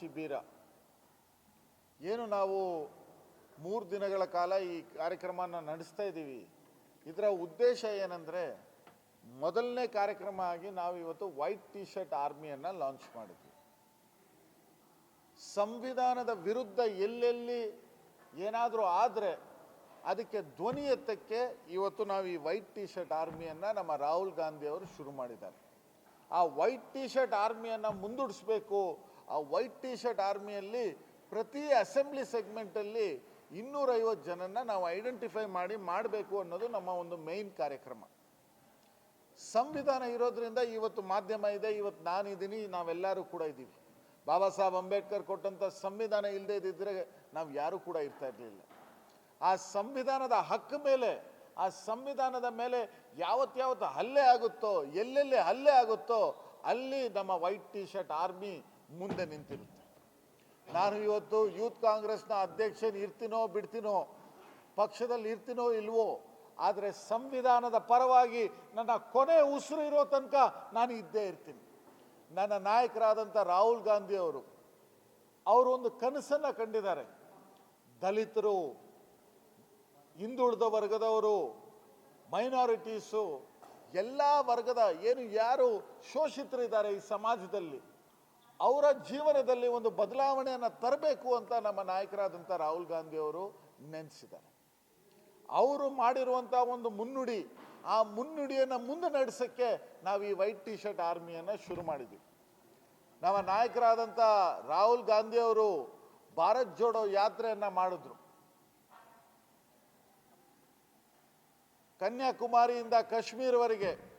ಶಿಬಿರ. ಏನು ನಾವು ಮೂರು ದಿನಗಳ ಕಾಲ ಈ ಕಾರ್ಯಕ್ರಮನ ನಡೆಸ್ತಾ ಇದ್ದೀವಿ. ಇದರ ಉದ್ದೇಶ ಏನಂದರೆ, ಮೊದಲನೇ ಕಾರ್ಯಕ್ರಮ ಆಗಿ ನಾವು ಇವತ್ತು ವೈಟ್ ಟಿ ಶರ್ಟ್ ಆರ್ಮಿಯನ್ನು ಲಾಂಚ್ ಮಾಡಿದ್ವಿ. ಸಂವಿಧಾನದ ವಿರುದ್ಧ ಎಲ್ಲೆಲ್ಲಿ ಏನಾದರೂ ಆದರೆ ಅದಕ್ಕೆ ಧ್ವನಿ ಎತ್ತಕ್ಕೆ ಇವತ್ತು ನಾವು ಈ ವೈಟ್ ಟಿ ಶರ್ಟ್ ಆರ್ಮಿಯನ್ನು ನಮ್ಮ ರಾಹುಲ್ ಗಾಂಧಿ ಅವರು ಶುರು ಮಾಡಿದ್ದಾರೆ. ಆ ವೈಟ್ ಟಿ ಶರ್ಟ್ ಆರ್ಮಿಯನ್ನು ಮುಂದೂಡಿಸ್ಬೇಕು ಆ ವೈಟ್ ಟಿ ಶರ್ಟ್ ಆರ್ಮಿಯಲ್ಲಿ ಪ್ರತಿ ಅಸೆಂಬ್ಲಿ ಸೆಗ್ಮೆಂಟಲ್ಲಿ ಇನ್ನೂರೈವತ್ತು ಜನನ್ನ ನಾವು ಐಡೆಂಟಿಫೈ ಮಾಡಿ ಮಾಡಬೇಕು ಅನ್ನೋದು ನಮ್ಮ ಒಂದು ಮೇನ್ ಕಾರ್ಯಕ್ರಮ. ಸಂವಿಧಾನ ಇರೋದ್ರಿಂದ ಇವತ್ತು ಮಾಧ್ಯಮ ಇದೆ, ಇವತ್ತು ನಾನಿದ್ದೀನಿ ನಾವೆಲ್ಲರೂ ಕೂಡ ಇದ್ದೀವಿ ಬಾಬಾ ಸಾಹೇಬ್ ಅಂಬೇಡ್ಕರ್ ಕೊಟ್ಟಂಥ ಸಂವಿಧಾನ ಇಲ್ಲದೆ ಇದ್ದಿದ್ರೆ ನಾವು ಯಾರೂ ಕೂಡ ಇರ್ತಾ ಇರಲಿಲ್ಲ. ಆ ಸಂವಿಧಾನದ ಹಕ್ಕು ಮೇಲೆ, ಆ ಸಂವಿಧಾನದ ಮೇಲೆ ಯಾವತ್ತಾವತ್ತು ಯಾವತ್ತು ಹಲ್ಲೆ ಆಗುತ್ತೋ, ಎಲ್ಲೆಲ್ಲಿ ಹಲ್ಲೆ ಆಗುತ್ತೋ, ಅಲ್ಲಿ ನಮ್ಮ ವೈಟ್ ಟಿ ಶರ್ಟ್ ಆರ್ಮಿ ಮುಂದೆ ನಿಂತಿರುತ್ತೆ. ನಾನು ಇವತ್ತು ಯೂತ್ ಕಾಂಗ್ರೆಸ್ನ ಅಧ್ಯಕ್ಷನ ಇರ್ತೀನೋ ಬಿಡ್ತೀನೋ, ಪಕ್ಷದಲ್ಲಿ ಇರ್ತೀನೋ ಇಲ್ವೋ, ಆದರೆ ಸಂವಿಧಾನದ ಪರವಾಗಿ ನನ್ನ ಕೊನೆ ಉಸಿರು ಇರೋ ತನಕ ನಾನು ಇದ್ದೇ ಇರ್ತೀನಿ. ನನ್ನ ನಾಯಕರಾದಂಥ ರಾಹುಲ್ ಗಾಂಧಿ ಅವರು ಅವರು ಒಂದು ಕನಸನ್ನು ಕಂಡಿದ್ದಾರೆ. ದಲಿತರು, ಹಿಂದುಳಿದ ವರ್ಗದವರು ಮೈನಾರಿಟೀಸು ಎಲ್ಲ ವರ್ಗದ ಏನು ಯಾರು ಶೋಷಿತರಿದ್ದಾರೆ ಈ ಸಮಾಜದಲ್ಲಿ ಅವರ ಜೀವನದಲ್ಲಿ ಒಂದು ಬದಲಾವಣೆಯನ್ನು ತರಬೇಕು ಅಂತ ನಮ್ಮ ನಾಯಕರಾದಂಥ ರಾಹುಲ್ ಗಾಂಧಿ ಅವರು ನೆನೆಸಿದ್ದಾರೆ. ಅವರು ಮಾಡಿರುವಂಥ ಒಂದು ಮುನ್ನುಡಿ, ಆ ಮುನ್ನುಡಿಯನ್ನು ಮುಂದೆ ನಡೆಸೋಕ್ಕೆ ನಾವು ಈ ವೈಟ್ ಟಿ ಶರ್ಟ್ ಆರ್ಮಿಯನ್ನು ಶುರು ಮಾಡಿದ್ವಿ. ನಮ್ಮ ನಾಯಕರಾದಂಥ ರಾಹುಲ್ ಗಾಂಧಿ ಅವರು ಭಾರತ್ ಜೋಡೋ ಯಾತ್ರೆಯನ್ನು ಮಾಡಿದ್ರು. ಕನ್ಯಾಕುಮಾರಿಯಿಂದ ಕಾಶ್ಮೀರವರೆಗೆ